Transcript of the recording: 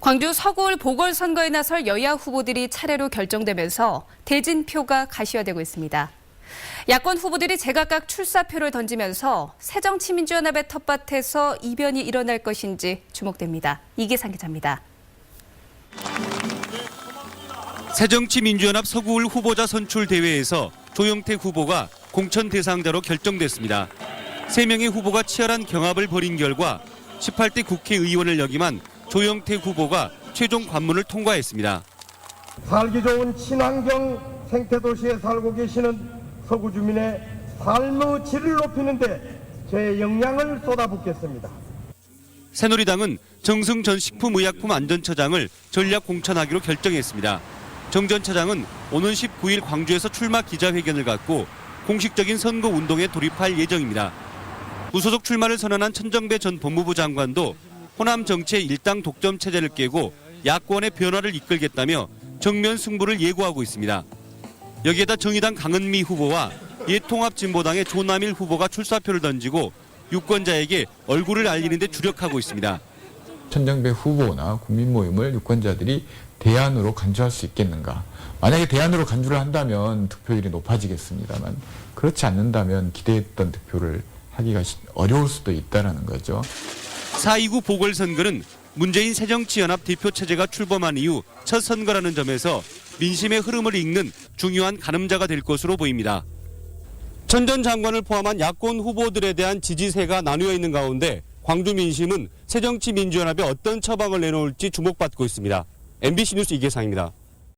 광주 서구울 보궐선거에 나설 여야 후보들이 차례로 결정되면서 대진표가 가시화되고 있습니다. 야권 후보들이 제각각 출사표를 던지면서 새정치민주연합의 텃밭에서 이변이 일어날 것인지 주목됩니다. 이기상 기자입니다. 새정치민주연합 서구울 후보자 선출 대회에서 조영태 후보가 공천 대상자로 결정됐습니다. 세 명의 후보가 치열한 경합을 벌인 결과 18대 국회의원을 역임한 조영태 후보가 최종 관문을 통과했습니다. 살기 좋은 친환경 생태도시에 살고 계시는 서구 주민의 삶의 질을 높이는데 제 역량을 쏟아붓겠습니다. 새누리당은 정승 전 식품의약품안전처장을 전략 공천하기로 결정했습니다. 정전 처장은 오는 19일 광주에서 출마 기자회견을 갖고 공식적인 선거 운동에 돌입할 예정입니다. 무소속 출마를 선언한 천정배 전 법무부 장관도 호남 정치의 일당 독점 체제를 깨고 야권의 변화를 이끌겠다며 정면 승부를 예고하고 있습니다. 여기에다 정의당 강은미 후보와 예통합진보당의 조남일 후보가 출사표를 던지고 유권자에게 얼굴을 알리는 데 주력하고 있습니다. 천정배 후보나 국민 모임을 유권자들이 대안으로 간주할 수 있겠는가? 만약에 대안으로 간주를 한다면 득표율이 높아지겠습니다만 그렇지 않는다면 기대했던 득표를 하기가 시- 어려울 수도 있다라는 거죠. 4.29 보궐선거는 문재인 새정치연합 대표 체제가 출범한 이후 첫 선거라는 점에서 민심의 흐름을 읽는 중요한 가늠자가 될 것으로 보입니다. 전전 장관을 포함한 야권 후보들에 대한 지지세가 나뉘어 있는 가운데 광주 민심은 새정치민주연합에 어떤 처방을 내놓을지 주목받고 있습니다. MBC 뉴스 이계상입니다.